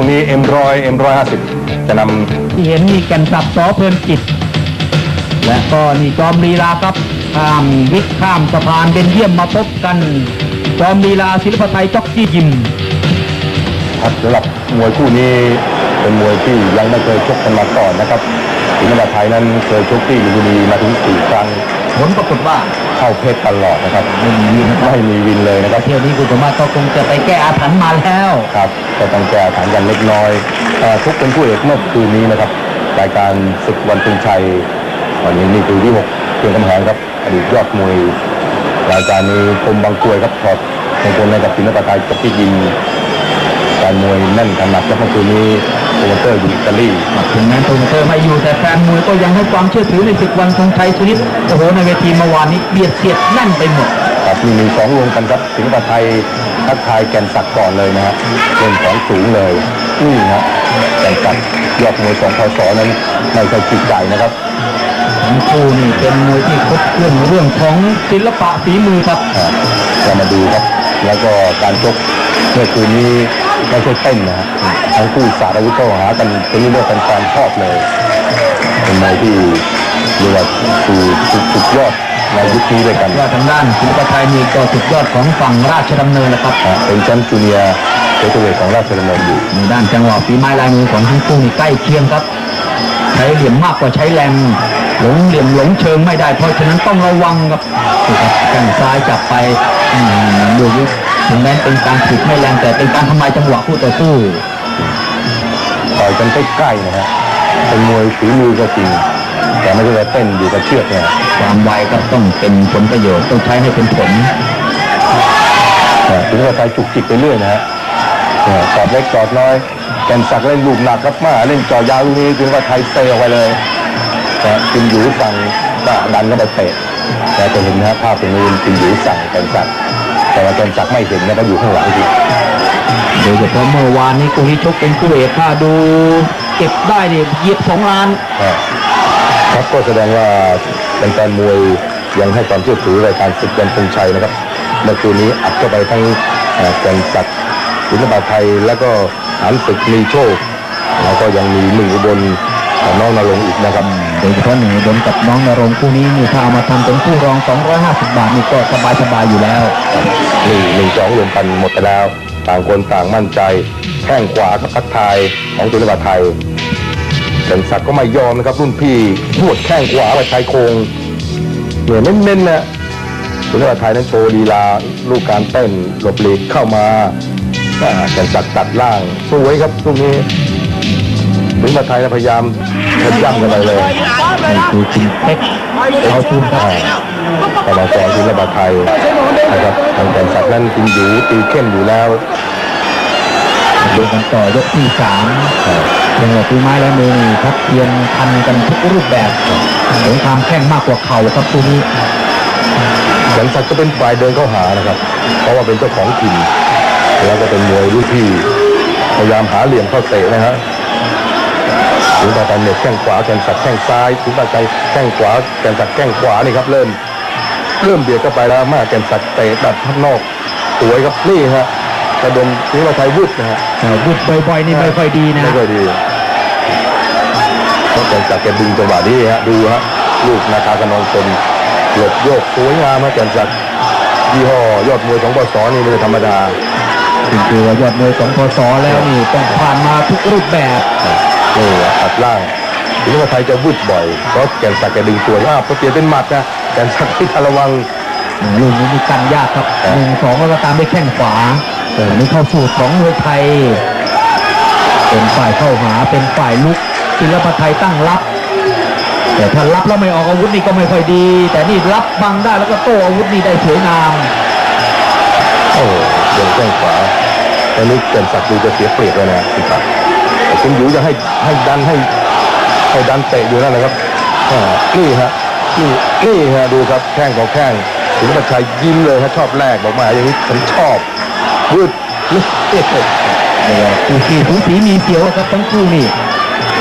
ช่วงนี้เอ็มรอยเอ็มรอยห้าสิบจะนที่เห็นมีแก่นศักดิ์สอเพลินจิต และก็นี่จอมลีลาครับข้ามวิกข้ามสะพานเบนเยี่ยมมาพบกัน จอมลีลาศิลปไทยจ็อกกี้ยิมำครับสำหรับมวยคู่นี้ เป็นมวยที่ยังไม่เคยชกกันมาก่อนนะครับศิลปะไทยนั้นเคยชกที่ลุมพินีมาถึงสี่ครั้งผลปรากฏว่าเข้าเพชรตลอดนะครับไม่มีวินนะครับไม่มีวินเลยนะครับเที่ยวนี้คุณสมบัติก็คงจะไปแก้อาถรรพ์มาแล้วครับก็ต้องแก้ฐานกันเล็กน้อยเอ่อทุกเป็นผู้เอกเมื่อคืนนี้นะครับรายการศึกวันตึงชัยวันนี้นี่คือที่หกเพียงกำแหงครับอดีตยอดมวยรายการนี้คมบางกรวยครับถอดมงคลในกับศิลปะไทยกับพี่ยิม การมวยแน่นขนาดครับเมื่อคืนนี้โปรโมเตอร์อยู่อิตาลีถึงแม้โปรโมเตอร์ไม่อยู่แต่แฟนมวยก็ยังให้ความเชื่อถือในศึกวันทรงชัยชนิดโอ้โหในเวทีเมื่อวานนี้เบียดเสียดแน่นไปหมดครับมีมีสองรวมกันครับศิลปะไทยทักทายแก่นศักดิ์ก่อนเลยนะฮะเล่นของสูงเลยนี่ฮะแก่นศักดิ์ยอดมวยสองพศนั้นไม่ใช่จิตใจนะครับทั้งคู่นี่เป็นมวยที่ครบเครื่องเรื่องของศิลปะฝีมือครับครับเรามาดูครับ แล้วก็การชกเมื่อคืนนี้ ไม่ใช่เต้นนะฮะทั้งคู่สาดอาวุธเข้าหากันเป็นเรื่องแฟนๆชอบเลยเป็นมวยที่เรียกว่าคือสุดสุดยอดในยุคนี้ด้วยกันว่าทางด้านศิลปะไทยนี่ก็สุดยอดของฝั่งราชดำเนินนะครับนะเป็นแชมป์จูเนียร์เฟเธอร์เวทของราชดำเนินอยู่ในด้านจังหวะฝีไม้ลายมือของทั้งคู่นี่ใกล้เคียงครับ ใช้เหลี่ยมมากกว่าใช้แรงหลงเหลี่ยมหลงเชิงไม่ได้เพราะฉะนั้นต้องระวังครับนี่ครับแข้งซ้ายจับไปอืมดูดิ ถึงแม้เป็นการถีบไม่แรงแต่เป็นการทำลายจังหวะคู่ต่อสู้ต่อยกันใกล้ๆนะฮะเป็นมวยฝีมือก็จริงแต่ไม่ใช่ว่าเต้นอยู่กับเชือกเนี่ยความไวก็ต้องเป็นผลประโยชน์ต้องใช้ให้เป็นผลถึงว่าไทยจุกจิกไปเรื่อยนะฮะเนี่ยจอดเล็กจอดน้อยแกนสักเล่นลูกหนักครับมาเล่นจอยาวลูกนี้ถึงว่าไทยเซออกไปเลยแต่กินหยูสั่งก็ดันก็ไปเตะแต่จะเห็นนะฮะภาพตรงนี้กินหยูสั่งแกนสัก แต่ว่าแกนสักไม่เห็นนะเขาอยู่ข้างหลังทีโดยเฉพาะเมื่อวานนี้คู่นี้ชกเป็นคู่เอกถ้าดู เก็บได้เนี่ยเหยียบสองล้านครับก็แสดงว่าเป็นแฟนมวยยังให้ความเชื่อถือรายการศึกวันทรงชัยนะครับเมื่อคืนนี้อัดเข้าไปทั้งเอ่อแกนสักศิลปะไทยแล้วก็หานศึกมีโชคแล้วก็ยังมีหนึ่งอุบลกับน้องนรงค์อีกนะครับ โดยเฉพาะหนึ่งอุดมกับน้องนรงคู่นี้นี่ถ้าเอามาทำเป็นคู่รอง 250 บาทนี่ก็สบายสบายๆอยู่แล้วหนึ่งหนึ่งสองรวมกันหมดไปแล้ว ต่างคนต่างมั่นใจแข้งขวากับทักทายของศิลปะไทยเด่นศักดิ์ก็ไม่ยอมนะครับรุ่นพี่พวดแข้งขวาไปชายโครงเหนื่อยเน้นๆนะศิลปะไทยนั้นโชว์ลีลาลูกการเต้นหลบหลีกเข้ามาอ่าเด่นศักดิ์ตัดล่างสวยครับตรงนี้ ศิลปะไทยนะพยายามขย้ำกันไปเลยนี่คือคุณเป๊กเขาทุนครับกำลังแสงศิลปะไทยนะครับทางแก่นศักดิ์นั้นกินอยู่ตีเข้มอยู่แล้วดูกันต่อยกที่สามยังหลบฝีไม้และมือนี่ครับเพียงทันกันทุกรูปแบบสงครามแข้งมากกว่าเข่าครับคู่นี้แสนศักดิ์ก็เป็นฝ่ายเดินเข้าหานะครับ เพราะว่าเป็นเจ้าของถิ่นแล้วก็เป็นมวยรุ่นพี่พยายามหาเหลี่ยมเข้าเตะนะฮะ ถึงตาตันเน็ตแข้งขวาแกนศักดิ์แข้งซ้ายถึงตาใจแข้งขวาแกนศักดิ์แข้งขวานี่ครับเริ่ม เริ่มเบียดเข้าไปแล้วมากแกนศักดิ์เตะดัดพัดนอกสวยครับนี่ฮะกระดมถึงมาไทยวุฒินะฮะแต่วุดบ่อยๆนี่ไม่ค่อยดีนะไม่ค่อยดีเพราะแกนศักดิ์แกดึงจังหวะนี้ฮะดูฮะลูกนาคากระนองคนหลบโยกสวยงามฮะแกนศักดิ์ยี่ห้อยอดมวยของปสนี่ไม่ใช่ธรรมดาถึงคือว่ายอดมวยของพศแล้วนี่ต้องผ่านมาทุกรูปแบบ นี่ตัดล่างถึงว่าไทยจะวืดบ่อยเพราะแกนสักดิ์แกดึงตัวอ้าวพอเปลี่ยนเป็นหมัดนะแกนสักดิ์ที่ทันระวังลูกนี้มีกันยากครับครับหนึ่งสองแล้วก็ตามด้วยแข้งขวาแต่อันนี้เข้าสูตรของมวยไทย เป็นฝ่ายเข้าหาเป็นฝ่ายลุกศิลปะไทยตั้งรับ แต่ถ้ารับแล้วไม่ออกอาวุธนี่ก็ไม่ค่อยดี แต่นี่รับบังได้แล้วก็โต้อาวุธนี่ได้สวยงามโอ้เดินแข้งขวาตอนนี้แกนสักดิ์ดูจะเสียเปรียบแล้วนะคุณครับแต่ คุณอยู่จะให้ให้ดันให้ให้ดันเตะอยู่นั่นแหละครับอ่านี่ฮะนี่นี่ฮะดูครับแข้งของแข้งถึงประชัยยิ้มเลยฮะชอบแรกบอกมาอย่างนี้ฉันชอบวืดนี่คู่ขี้สูสีมีเสียวครับทั้งคู่นี่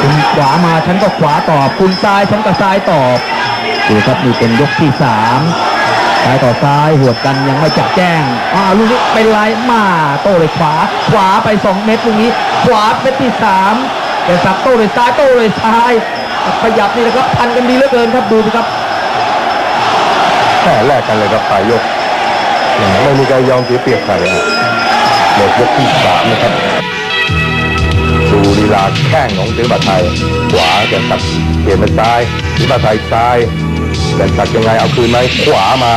คุณขวามาฉันก็ขวาตอบ คุณซ้ายฉันก็ซ้ายตอบดูครับนี่เป็นยกที่สาม ซ้ายต่อซ้ายหัวกันยังไม่จับแจ้งอ่าลูกนี้เป็นไรมาโต้เลยขวา ขวาไป 2 เม็ดลูกนี้ ขวาเม็ดที่3แต่สับโต้เลยซ้ายโต้เลยซ้ายขยับนี่นะครับทันกันดีเหลือเกินครับดูสิครับแค่แลกกันเลยครับปลายยกไม่มีใครยอมเสียเปรียบใครฮะหมดยกที่สามนะครับดูลีลาแข้งของศิลปะไทย ขวาแกนตักเปลี่ยนเป็นซ้ายศิลปะไทยซ้าย แกนตักยังไงเอาคืนไหมขวามา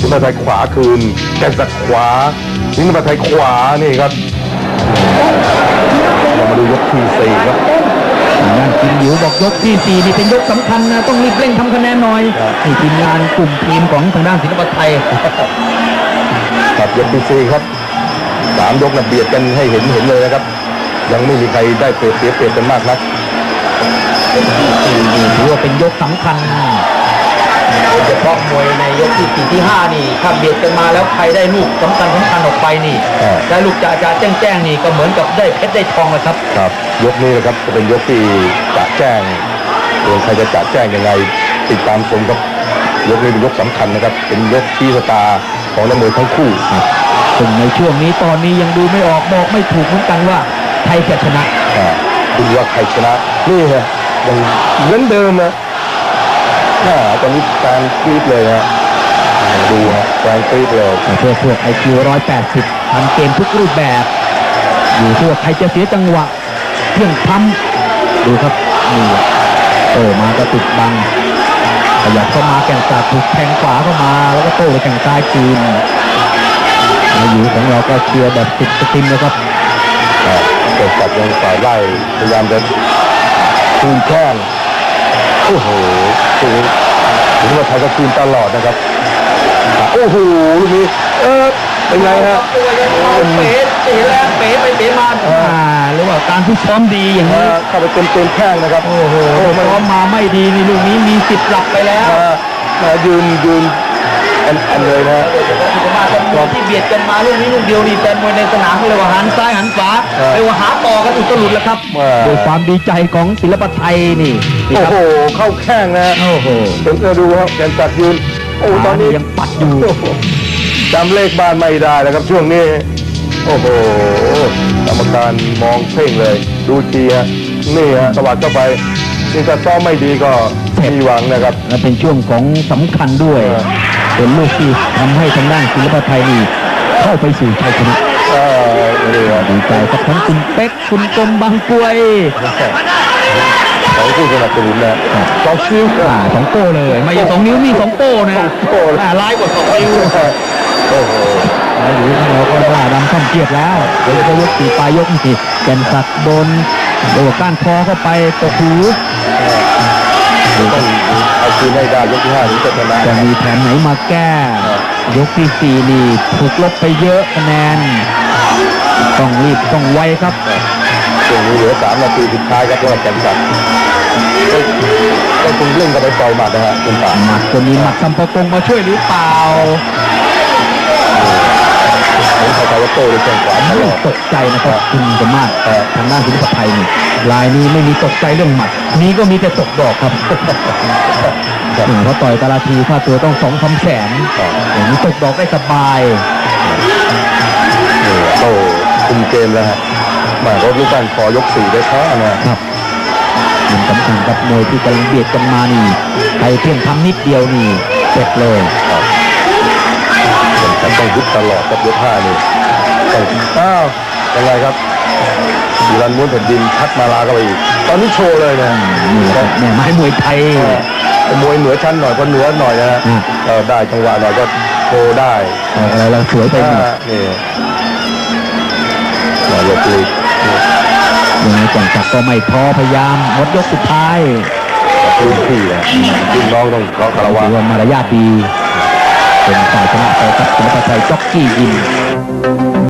ศิลปะไทยขวาคืน แกนตักขวาศิลปะไทยขวานี่ครับเรามาดูยกที่สี่ครับนั่นกินหยิวบอกยกที่สี่นี่เป็นยกสำคัญนะต้องรีบเร่งทำคะแนนหน่อยครับนี่ทีมงานกลุ่มทีมของทางด้านศิลปะไทยครับยกที่สี่ครับสามยกนะเบียดกันให้เห็นเห็นเลยนะครับ ยังไม่มีใครได้เปรียบเสียเปรียบกันมากนักถือว่าเป็นยกสำคัญ โดยเฉพาะมวยในยกที่สี่ที่ห้านี่ถ้าเบียดกันมาแล้วใครได้ลูกสำคัญสำคัญออกไปนี่อ่าได้ลูกจ่าจ่าแจ้งแจ้งนี่ก็เหมือนกับได้เพชรได้ทองเลยครับครับ ยกนี้นะครับจะเป็นยกที่จะแจ้งส่วนใครจะจะแจ้งยังไงติดตามชมครับยกนี้เป็นยกสำคัญนะครับ เป็นยกที่สตาร์ของนักมวยทั้งคู่ซึ่งในช่วงนี้ตอนนี้ยังดูไม่ออกบอกไม่ถูกเหมือนกันว่าใครจะชนะอ่าคุณว่าใครชนะนี่ฮะยังเหมือนเดิมนะ น่าตอนนี้แฟนกรี๊ดเลยนะดูฮะแฟนกรี๊ดเลยแต่เพื่อพวกไอคิวร้อยแปดสิบทำเกมทุกรูปแบบ อยู่ที่ว่าใครจะเสียจังหวะเที่ยงพลัมดูครับนี่โตมาก็ติดบังขยับเข้ามาแก่งสาดถูกแทงขวาเข้ามา แล้วก็โต้ไปแก่งซ้ายคืนอายุของเราก็เชียร์แบบติดสติมนะครับครับเกิดจับยังฝ่ายไล่พยายามจะคืนแข้ง โอ้โหถึงถึงว่าไทยก็คืนตลอดนะครับ โอ้โหลูกนี้เออเป็นไงฮะตัวยังเอาเป๋เตะแรงเป๋ไปเตะมาอ่าหรือว่าการที่ซ้อมดีอย่างเอนี้อเข้าไปเต็มเต็มๆแข้งนะครับ โอ้โหโอ้มันซ้อมมาไม่ดีนี่ลูกนี้มีสิทธิ์หลับไปแล้วมามายืนยืนแอนแอนเลยนะฮะโดยเฉพาะที่มาตอนที่เบียดกันมาลูกนี้ลูกเดียวนี่แฟนมวยในสนามเขาเรียกว่าหันซ้ายหันขวาเออเรียกว่าหาต่อกันอุตลุดแล้วครับเออโดยความดีใจของศิลปะไทยนี่นี่โอ้ครับโหเข้าแข้งนะฮะโอ้โหเดี๋ยวจะดูครับแกนจัดยืนโอ้ตอนนี้ยังปัดอยู่โโหจำเลขบ้านไม่ได้แล้วครับช่วงนี้ โอ้โหกรรมการมองเพ่งเลย ดูทีฮะนี่ฮะสวัสดเข้าไปนี่ถ้าซ้อมไม่ดีก็มีหวังนะครับและเป็นช่วงของสำคัญด้วย เออเป็นลูกที่ทำให้ทางด้านศิลปะไทยนี่เข้าไปสู่ชัยชนะเออนี่ฮะดีใจกับทั้งคุณเป๊กคุณกรมบางกรวยของผู้สนับสนุนนะสองชิวอ่าสองโป้เลยไม่ใช่สองนิ้วมีสองโป้นะสองโป้เลยอ่าร้ายกว่าสองนิ้วโอ้โหแล้วอยู่เราก็ว่าดำข้ามเกียดแล้วโดยเฉพาะยกสี่ปลายยกนี่แก่นสักโดนโดนก้านคอเข้าไปตกหู ต้องเอาคืนให้ได้ยกที่ห้านี้จะชนะจะมีแผนไหนมาแก้ ยกที่สี่นี่ถูกลบไปเยอะคะแนน ต้องรีบต้องไวครับช่วงนี้เหลือสามนาทีสุดท้ายครับสำหรับแกนจัดก็ก็คงเร่งกันไปปล่อยหมัดนะฮะคุณป่าหมัดจะมีหมัดสัมปะกงมาช่วยหรือเปล่าเห็นใครๆก็โต้ด้วยแข้งขวาตไม่ลอดตกใจนะครับคุณสมมาตรครับทางด้านศิลปะไทยนี่ ลายนี้ไม่มีตกใจเรื่องหมัด นี้ก็มีแต่ตกดอกครับครับอ่าเพราะต่อยแต่ละทีค่าตัวต้องสองสามแสนครับอย่างนี้ตกดอกได้สบายนี่โต้คุมเกมแล้วฮะหมายว่าลูกการคอยกสี่ได้ช้านะครับมันสำคัญกับมวยที่กำลังเบียดกันมานี่ใครเพียงทำนิดเดียวนี่เสร็จเลยครับแกนจัดต้องยึดตลอดกับยกห้านี่ต้องอ้าวยังไงครับ ดีรันม้วนแผ่นดินพัดมาลาเข้าไปอีก ตอนนี้โชว์เลยนะนี่ครับแม่ไม้มวยไทยมวยเหนือชั้นหน่อยก็เหนือหน่อยนะฮะเออได้จังหวะหน่อยก็โชว์ได้อะไรเราสวยไปหมดอ่านี่มาลบลีกยังไงก่อนจักก็ไม่ท้อพยายามหมดยกสุดท้ายพื้นที่นะพี่น้องต้องขอคารวะว่ามารยาทดี เป็นฝ่ายชนะไปครับศิลปะไทยจ็อกกี้ยิม